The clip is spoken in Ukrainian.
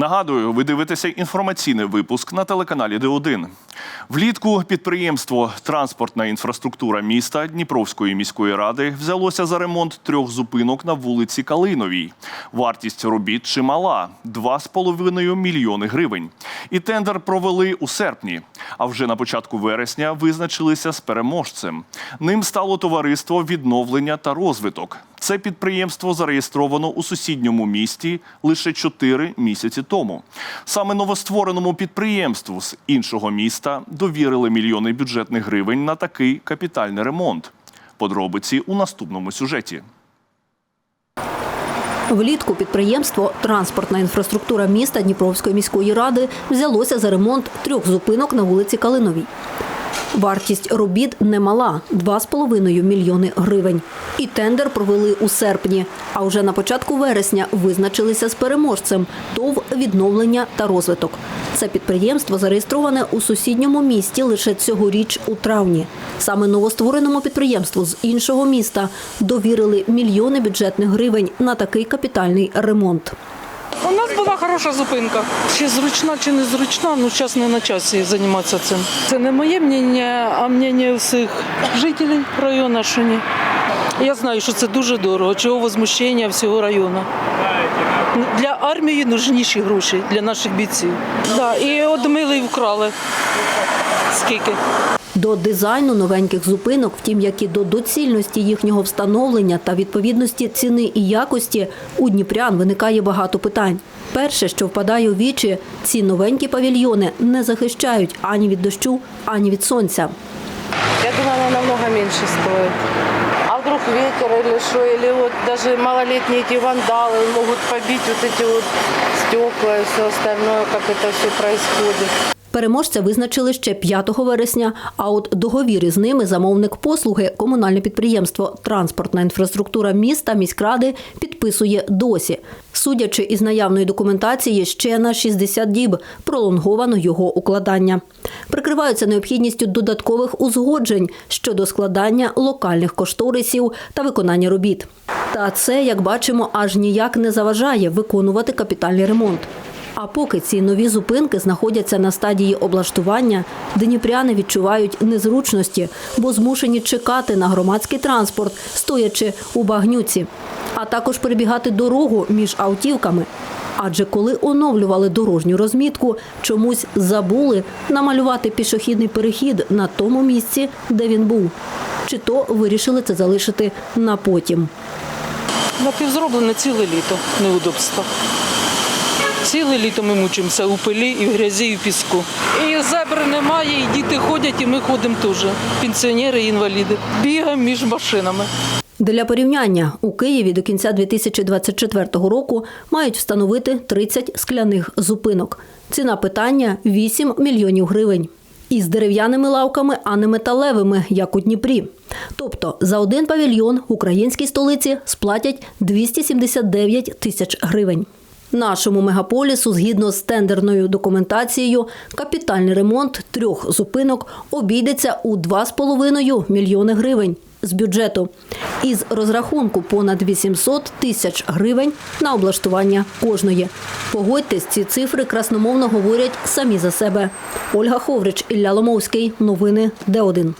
Нагадую, ви дивитеся інформаційний випуск на телеканалі Д1. Влітку підприємство Транспортна інфраструктура міста Дніпровської міської ради взялося за ремонт трьох зупинок на вулиці Калиновій. Вартість робіт чимала 2,5 мільйони гривень. І тендер провели у серпні. А вже на початку вересня визначилися з переможцем. Ним стало товариство відновлення та розвиток. Це підприємство зареєстровано у сусідньому місті лише 4 місяці тому. Саме новоствореному підприємству з іншого міста довірили мільйони бюджетних гривень на такий капітальний ремонт. Подробиці у наступному сюжеті. Влітку підприємство Транспортна інфраструктура міста Дніпровської міської ради взялося за ремонт трьох зупинок на вулиці Калиновій. Вартість робіт немала 2,5 мільйони гривень. І тендер провели у серпні. А вже на початку вересня визначилися з переможцем ТОВ відновлення та розвиток. Це підприємство зареєстроване у сусідньому місті лише цьогоріч у травні. Саме новоствореному підприємству з іншого міста довірили мільйони бюджетних гривень на такий капітальний ремонт. У нас була хороша зупинка. Чи зручна, чи не зручна, ну зараз не на часі займатися цим. Це не моє мнення, а мнення всіх жителів району, що ні. Я знаю, що це дуже дорого, чого возмущення всього району. Для армії нужніші гроші для наших бійців. Да, і одмили і вкрали. Скільки? До дизайну новеньких зупинок, втім, як і до доцільності їхнього встановлення та відповідності ціни і якості, у Дніпрян виникає багато питань. Перше, що впадає у вічі, ці новенькі павільйони не захищають ані від дощу, ані від сонця. Я думала, она намного меньше стоит А вдруг ветер или что, или вот даже малолетние эти вандалы могут побить вот эти вот стекла и все остальное, как это все происходит. Переможця визначили ще 5 вересня, а от договір із ними замовник послуги комунальне підприємство Транспортна інфраструктура міста міськради підписує досі. Судячи із наявної документації, ще на 60 діб пролонговано його укладання. Прикриваються необхідністю додаткових узгоджень щодо складання локальних кошторисів та виконання робіт. Та це, як бачимо, аж ніяк не заважає виконувати капітальний ремонт. А поки ці нові зупинки знаходяться на стадії облаштування, дніпряни відчувають незручності, бо змушені чекати на громадський транспорт, стоячи у багнюці, а також перебігати дорогу між автівками. Адже коли оновлювали дорожню розмітку, чомусь забули намалювати пішохідний перехід на тому місці, де він був. Чи то вирішили це залишити на потім. Напівзроблене ціле літо неудобства. Ціле літо ми мучимося у пилі, і в грязі, і в піску. І зебри немає, і діти ходять, і ми ходимо теж. Пенсіонери, і інваліди. Бігаємо між машинами. Для порівняння у Києві до кінця 2024 року мають встановити 30 скляних зупинок. Ціна питання 8 мільйонів гривень. Із дерев'яними лавками, а не металевими, як у Дніпрі. Тобто за один павільйон в українській столиці сплатять 279 тисяч гривень. Нашому мегаполісу, згідно з тендерною документацією, капітальний ремонт трьох зупинок обійдеться у 2,5 мільйони гривень з бюджету. Із розрахунку понад 800 тисяч гривень на облаштування кожної. Погодьтесь, ці цифри красномовно говорять самі за себе. Ольга Ховрич, Ілля Ломовський. Новини Д1.